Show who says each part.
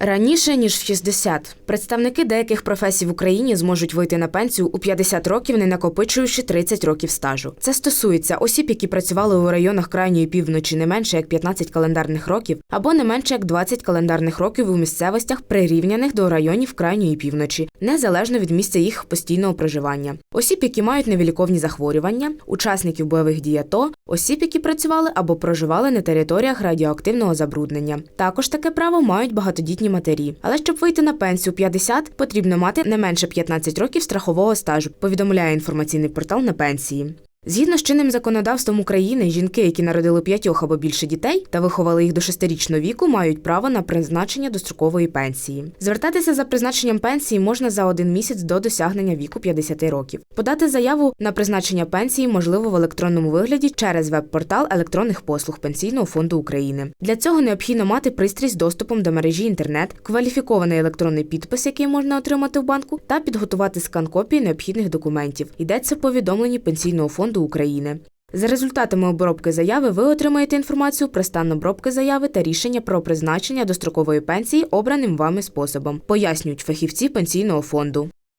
Speaker 1: Раніше ніж в 60. представники деяких професій в Україні зможуть вийти на пенсію у 50 років, не накопичуючи 30 років стажу. Це стосується осіб, які працювали у районах крайньої півночі не менше як 15 календарних років, або не менше як 20 календарних років у місцевостях, прирівняних до районів крайньої півночі, незалежно від місця їх постійного проживання. Осіб, які мають невіліковні захворювання, учасників бойових дій АТО, осіб, які працювали або проживали на територіях радіоактивного забруднення. Також таке право мають багатодітні матері. Але щоб вийти на пенсію 50, потрібно мати не менше 15 років страхового стажу, повідомляє інформаційний портал на пенсії. Згідно з чинним законодавством України, жінки, які народили п'ятьох або більше дітей та виховали їх до шестирічного віку, мають право на призначення дострокової пенсії. Звертатися за призначенням пенсії можна за один місяць до досягнення віку 50 років. Подати заяву на призначення пенсії можливо в електронному вигляді через веб-портал електронних послуг Пенсійного фонду України. Для цього необхідно мати пристрій з доступом до мережі інтернет, кваліфікований електронний підпис, який можна отримати в банку, та підготувати скан копії необхідних документів. Йдеться в повідомленні Пенсійного фонду України. За результатами обробки заяви ви отримаєте інформацію про стан обробки заяви та рішення про призначення дострокової пенсії обраним вами способом, пояснюють фахівці пенсійного фонду.